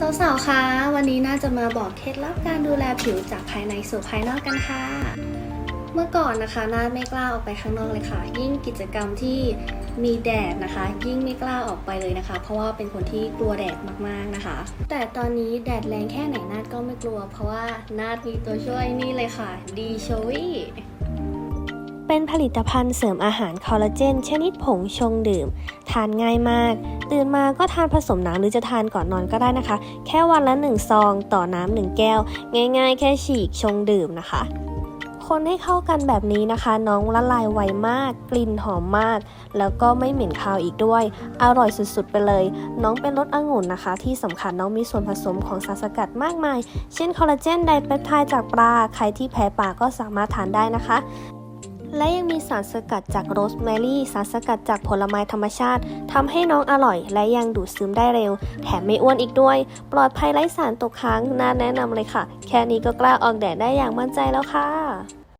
สาวๆ คะ วันนี้น่าจะมาบอกเคล็ดลับการดูแลผิวจากภายในสู่ภายนอกกันค่ะ เมื่อก่อนนะคะน่าไม่กล้าออกไปข้างนอกเลยค่ะ ยิ่งกิจกรรมที่มีแดดนะคะ ยิ่งไม่กล้าออกไปเลยนะคะ เพราะว่าเป็นคนที่กลัวแดดมากๆนะคะ แต่ตอนนี้แดดแรงแค่ไหนนาดก็ไม่กลัว เพราะว่านาดมีตัวช่วยนี่เลยค่ะดีโชวี่เป็นผลิตภัณฑ์เสริมอาหารคอลลาเจนชนิดผงชงดื่ม ทานง่ายมาก ตื่นมาก็ทานผสมน้ำหรือจะทานก่อนนอนก็ได้นะคะ แค่วันละ 1 ซองต่อน้ำหนึ่งแก้ว ง่าย ๆ แค่ฉีกชงดื่มนะคะ คนให้เข้ากันแบบนี้นะคะ น้องละลายไวมาก กลิ่นหอมมาก แล้วก็ไม่เหม็นคาวอีกด้วย อร่อยสุดๆไปเลย น้องเป็นรสองุ่นนะคะ ที่สำคัญน้องมีส่วนผสมของสารสกัดมากมาย เช่นคอลลาเจนไดเปปไทด์จากปลาใครที่แพ้ปลาก็สามารถทานได้นะคะ และยังมีสารสกัดจากโรสแมรี่ สารสกัดจากผลไม้ธรรมชาติทำให้น้องอร่อย และยังดูดซึมได้เร็ว แถมไม่อ้วนอีกด้วย ปลอดภัยไร้สารตกค้าง น่าแนะนำเลยค่ะ แค่นี้ก็กล้าออกแดดได้อย่างมั่นใจแล้วค่ะ